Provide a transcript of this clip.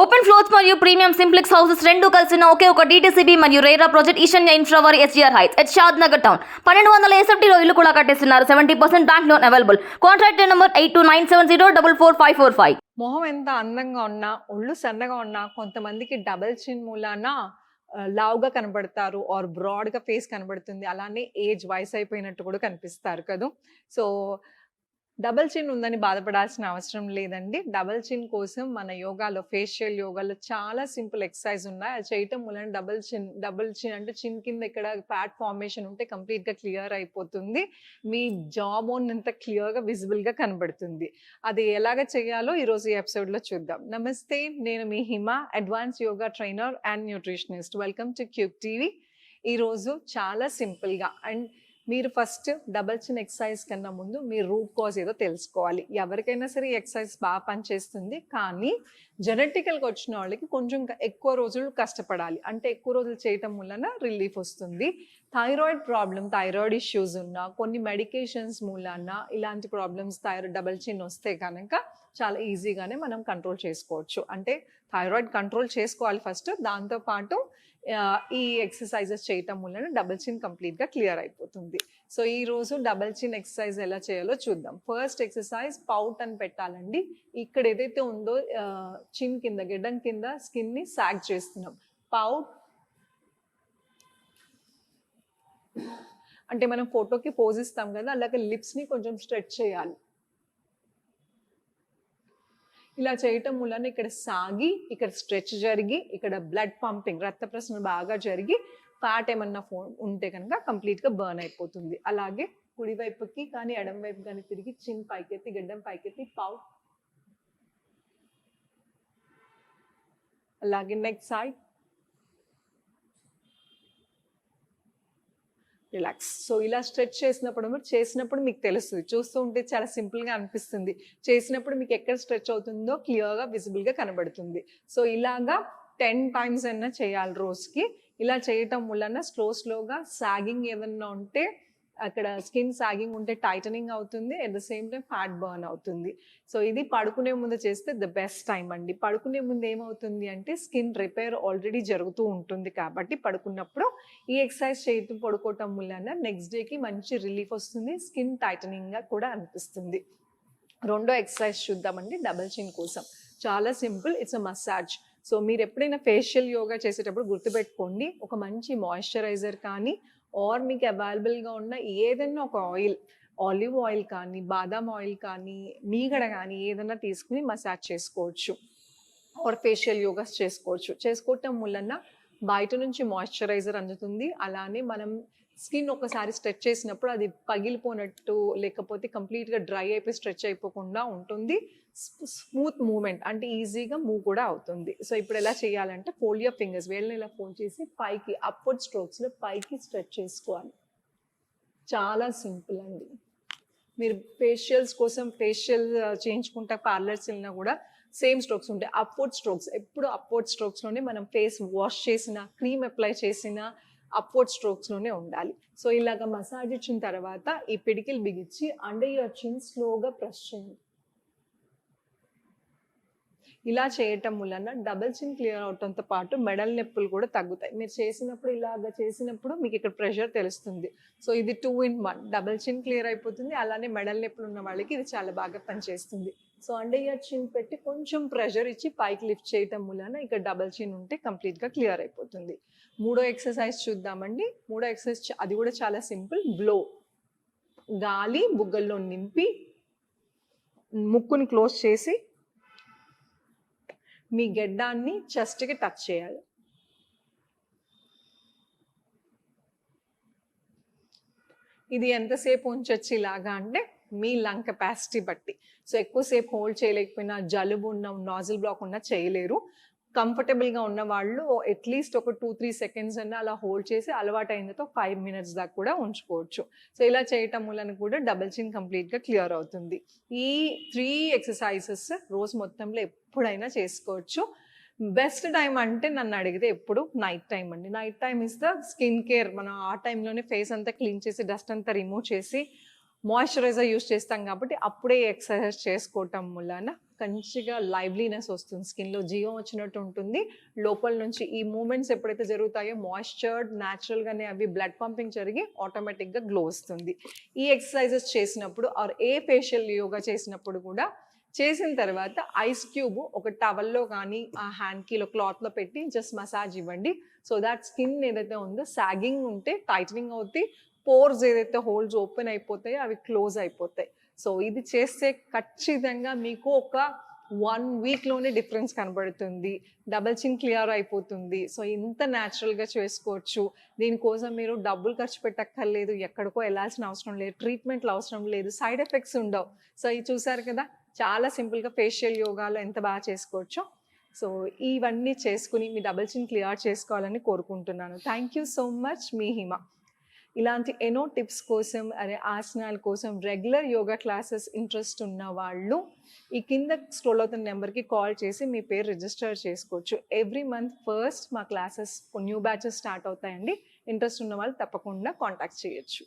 Open floors మరియు premium simplex houses రెండు కలిసిన ఒకే ఒక డీటీసీబీ మరియు RERA project Eshanya ఇన్ఫ్రావర్ SGR heights at Shadnagar town పన్నెండు వందల ఎస్ఎఫ్టీలో ఇల్లు కూడా కట్టేస్తున్నారు. Seventy percent bank loan available contract number eight two nine seven zero double four five four five మొహం ఎంత అందంగా ఉన్నా ఒళ్ళు సన్నగా ఉన్నా కొంతమందికి డబల్ చిన్ మూలాన లావుగా కనబడతారు ఆర్ బ్రాడ్గా ఫేస్ కనబడుతుంది. అలానే ఏజ్ వయసు అయిపోయినట్టు కూడా కనిపిస్తారు కదా. సో డబల్ చిన్ ఉందని బాధపడాల్సిన అవసరం లేదండి. డబల్ చిన్ కోసం మన యోగాలో ఫేషియల్ యోగాలో చాలా సింపుల్ ఎక్సర్సైజ్ ఉన్నాయి. అది చేయటం వలన డబల్ చిన్ డబల్ చిన్ అంటే చిన్ కింద ఇక్కడ ఫ్యాట్ ఫార్మేషన్ ఉంటే కంప్లీట్గా క్లియర్ అయిపోతుంది. మీ జాబ్ ఓన్ అంత క్లియర్గా విజిబుల్గా కనబడుతుంది. అది ఎలాగ చేయాలో ఈరోజు ఈ ఎపిసోడ్లో చూద్దాం. నమస్తే నేను మీ Hima advance yoga trainer and nutritionist. Welcome to Cube TV. ఈరోజు చాలా సింపుల్గా అండ్ మీరు ఫస్ట్ డబల్ చిన్ ఎక్సర్సైజ్ కన్నా ముందు మీ రూట్ కాజ్ ఏదో తెలుసుకోవాలి. ఎవరికైనా సరే ఈ ఎక్సర్సైజ్ బాగా పనిచేస్తుంది కానీ జెనెటికల్గా వచ్చిన వాళ్ళకి కొంచెం ఎక్కువ రోజులు కష్టపడాలి. అంటే ఎక్కువ రోజులు చేయటం వలన రిలీఫ్ వస్తుంది. థైరాయిడ్ ప్రాబ్లం థైరాయిడ్ ఇష్యూస్ ఉన్నా కొన్ని మెడికేషన్స్ మూలాన ఇలాంటి ప్రాబ్లమ్స్ థైరాయిడ్ డబల్ చిన్ వస్తే కనుక చాలా ఈజీగానే మనం కంట్రోల్ చేసుకోవచ్చు. అంటే థైరాయిడ్ కంట్రోల్ చేసుకోవాలి ఫస్ట్ దాంతోపాటు ఈ ఎక్సర్సైజెస్ చేయటం వలన డబల్ చిన్ కంప్లీట్గా క్లియర్ అయిపోతుంది. సో ఈ రోజు డబల్ చిన్ ఎక్సర్సైజ్ ఎలా చేయాలో చూద్దాం. ఫస్ట్ ఎక్సర్సైజ్ పౌట్ అని పెట్టాలండి. ఇక్కడ ఏదైతే ఉందో చిన్ కింద గిడ్డం కింద స్కిన్ని సాగ్ చేస్తున్నాం. పౌట్ అంటే మనం ఫోటోకి పోజ్ ఇస్తాం కదా అలాగే లిప్స్ని కొంచెం స్ట్రెచ్ చేయాలి. ఇలా చేయటం వలన ఇక్కడ సాగి ఇక్కడ స్ట్రెచ్ జరిగి ఇక్కడ బ్లడ్ పంపింగ్ రక్త ప్రసరణ బాగా జరిగి ఫ్యాట్ ఏమన్నా ఫో ఉంటే కనుక కంప్లీట్గా బర్న్ అయిపోతుంది. అలాగే కుడివైపుకి కానీ ఎడం వైపు కానీ తిరిగి చిన్ పైకెత్తి గడ్డం పైకెత్తి పావు అలాగే నెక్స్ట్ సైడ్ రిలాక్స్. సో ఇలా స్ట్రెచ్ చేసినప్పుడు చేసినప్పుడు మీకు తెలుస్తుంది. చూస్తూ ఉంటే చాలా సింపుల్గా అనిపిస్తుంది. చేసినప్పుడు మీకు ఎక్కడ స్ట్రెచ్ అవుతుందో క్లియర్గా విజిబుల్గా కనబడుతుంది. సో ఇలాగా టెన్ టైమ్స్ అయినా చేయాలి రోజుకి. ఇలా చేయటం వలన స్లో స్లోగా సాగింగ్ ఏదన్నా ఉంటే అక్కడ స్కిన్ సాగింగ్ ఉంటే టైటనింగ్ అవుతుంది at the same time fat burn అవుతుంది. సో ఇది పడుకునే ముందు చేస్తే ద బెస్ట్ టైం అండి. పడుకునే ముందు ఏమవుతుంది అంటే స్కిన్ రిపేర్ ఆల్రెడీ జరుగుతూ ఉంటుంది కాబట్టి పడుకున్నప్పుడు ఈ ఎక్సర్సైజ్ చేయటం పడుకోవటం వలన నెక్స్ట్ డేకి మంచి రిలీఫ్ వస్తుంది స్కిన్ టైటనింగ్గా కూడా అనిపిస్తుంది. రెండో ఎక్సర్సైజ్ చూద్దామండి డబల్ చిన్ కోసం. చాలా simple it's a massage so మీరు ఎప్పుడైనా ఫేషియల్ యోగా చేసేటప్పుడు గుర్తుపెట్టుకోండి ఒక మంచి మాయిశ్చరైజర్ కానీ ఆర్ మీకు అవైలబుల్గా ఉన్న ఏదైనా ఒక ఆయిల్ ఆలివ్ ఆయిల్ కానీ బాదాం ఆయిల్ కానీ మీగడ కానీ ఏదైనా తీసుకుని మసాజ్ చేసుకోవచ్చు. ఆర్ ఫేషియల్ యోగాస్ చేసుకోవచ్చు. చేసుకోవటం వలన బయట నుంచి మాయిశ్చరైజర్ అందుతుంది. అలానే మనం స్కిన్ ఒకసారి స్ట్రెచ్ చేసినప్పుడు అది పగిలిపోనట్టు లేకపోతే కంప్లీట్గా డ్రై అయిపోయి స్ట్రెచ్ అయిపోకుండా ఉంటుంది. స్మూత్ మూమెంట్ అంటే ఈజీగా మూవ్ కూడా అవుతుంది. సో ఇప్పుడు ఎలా చేయాలంటే ఫోల్డ్ ఫింగర్స్. వేళ్ళని ఇలా ఫోల్డ్ చేసి పైకి అప్వర్డ్ స్ట్రోక్స్లో పైకి స్ట్రెచ్ చేసుకోవాలి. చాలా సింపుల్ అండి. మీరు ఫేషియల్స్ కోసం ఫేషియల్ చేయించుకుంటే పార్లర్స్ వెళ్ళినా కూడా సేమ్ స్ట్రోక్స్ ఉంటాయి. అప్వర్డ్ స్ట్రోక్స్ ఎప్పుడు అప్వర్డ్ స్ట్రోక్స్లోనే మనం ఫేస్ వాష్ చేసిన క్రీమ్ అప్లై చేసినా అప్వర్డ్ స్ట్రోక్స్లోనే ఉండాలి. సో ఇలాగ మసాజ్ ఇచ్చిన తర్వాత ఈ పిడికిలు బిగించి అండర్ యువర్ చిన్ స్లోగా ప్రెస్ చేయండి. ఇలా చేయటం వలన డబుల్ చిన్ క్లియర్ అవటంతో పాటు మెడల్ నొప్పులు కూడా తగ్గుతాయి. మీరు చేసినప్పుడు ఇలాగ చేసినప్పుడు మీకు ఇక్కడ ప్రెషర్ తెలుస్తుంది. సో ఇది two in one double chin clear అయిపోతుంది. అలానే మెడల్ నొప్పులు ఉన్న వాళ్ళకి ఇది చాలా బాగా పనిచేస్తుంది. సో అండర్ ఇయర్ చిన్ పెట్టి కొంచెం ప్రెషర్ ఇచ్చి పైకి లిఫ్ట్ చేయటం మూలన ఇక్కడ డబల్ చిన్ ఉంటే కంప్లీట్గా క్లియర్ అయిపోతుంది. మూడో ఎక్సర్సైజ్ చూద్దామండి. మూడో ఎక్సర్సైజ్ అది కూడా చాలా సింపుల్ బ్లో గాలి బుగ్గల్లో నింపి ముక్కుని క్లోజ్ చేసి మీ గెడ్డాన్ని చెస్ట్కి టచ్ చేయాలి. ఇది ఎంతసేపు ఉంచొచ్చు ఇలాగా అంటే మీ లంగ్ కెపాసిటీ బట్టి. సో ఎక్కువసేపు హోల్డ్ చేయలేకపోయినా జలుబు ఉన్న నాజిల్ బ్లాక్ ఉన్న చేయలేరు. కంఫర్టబుల్గా ఉన్న వాళ్ళు అట్లీస్ట్ ఒక టూ త్రీ సెకండ్స్ అన్న అలా హోల్డ్ చేసి అలవాటు అయినతో ఫైవ్ మినిట్స్ దాకా కూడా ఉంచుకోవచ్చు. సో ఇలా చేయటం వలన కూడా డబల్ చిన్ కంప్లీట్గా క్లియర్ అవుతుంది. ఈ త్రీ ఎక్సర్సైజెస్ రోజు మొత్తంలో ఎప్పుడైనా చేసుకోవచ్చు. బెస్ట్ టైం అంటే నన్ను అడిగితే ఎప్పుడు? నైట్ టైం అండి. Night time is the skin care మనం ఆ టైంలోనే ఫేస్ అంతా క్లీన్ చేసి డస్ట్ అంతా రిమూవ్ చేసి మాయిశ్చరైజర్ యూస్ చేస్తాం కాబట్టి అప్పుడే ఎక్సర్సైజ్ చేసుకోవటం వలన మంచిగా లైవ్లీనెస్ వస్తుంది. స్కిన్లో జీవం వచ్చినట్టు ఉంటుంది. లోపల నుంచి ఈ మూమెంట్స్ ఎప్పుడైతే జరుగుతాయో మాయిశ్చర్డ్ న్యాచురల్గానే అవి బ్లడ్ పంపింగ్ జరిగి ఆటోమేటిక్గా గ్లో వస్తుంది. ఈ ఎక్సర్సైజెస్ చేసినప్పుడు ఆర్ ఏ ఫేషియల్ యోగా చేసినప్పుడు కూడా చేసిన తర్వాత ఐస్ క్యూబ్ ఒక టవల్లో కానీ ఆ హ్యాండ్కి క్లాత్లో పెట్టి జస్ట్ మసాజ్ ఇవ్వండి. సో దాట్ స్కిన్ ఏదైతే ఉందో సాగింగ్ ఉంటే టైటనింగ్ అవుతాయి పోర్స్ ఏదైతే హోల్స్ ఓపెన్ అయిపోతాయో అవి క్లోజ్ అయిపోతాయి. సో ఇది చేస్తే ఖచ్చితంగా మీకు ఒక వన్ వీక్లోనే డిఫరెన్స్ కనబడుతుంది. డబల్ చిన్ క్లియర్ అయిపోతుంది. సో ఇంత న్యాచురల్గా చేసుకోవచ్చు. దీనికోసం మీరు డబ్బులు ఖర్చు పెట్టక్కర్లేదు. ఎక్కడికో వెళ్ళాల్సిన అవసరం లేదు. ట్రీట్మెంట్లు అవసరం లేదు. సైడ్ ఎఫెక్ట్స్ ఉండవు. సో ఇది చూసారు కదా? చాలా సింపుల్గా ఫేషియల్ యోగాలో ఎంత బాగా చేసుకోవచ్చో. సో ఇవన్నీ చేసుకుని మీ డబల్ చిన్ క్లియర్ చేసుకోవాలని కోరుకుంటున్నాను. థ్యాంక్ యూ సో మచ్ మీ హిమ. ఇలాంటి ఎన్నో టిప్స్ కోసం అదే ఆసనాల కోసం రెగ్యులర్ యోగా క్లాసెస్ ఇంట్రెస్ట్ ఉన్న వాళ్ళు ఈ కింద స్క్రోల్ అవుతున్న నెంబర్కి కాల్ చేసి మీ పేరు రిజిస్టర్ చేసుకోవచ్చు. ఎవ్రీ మంత్ ఫస్ట్ మా క్లాసెస్ న్యూ బ్యాచెస్ స్టార్ట్ అవుతాయండి. ఇంట్రెస్ట్ ఉన్న వాళ్ళు తప్పకుండా కాంటాక్ట్ చేయొచ్చు.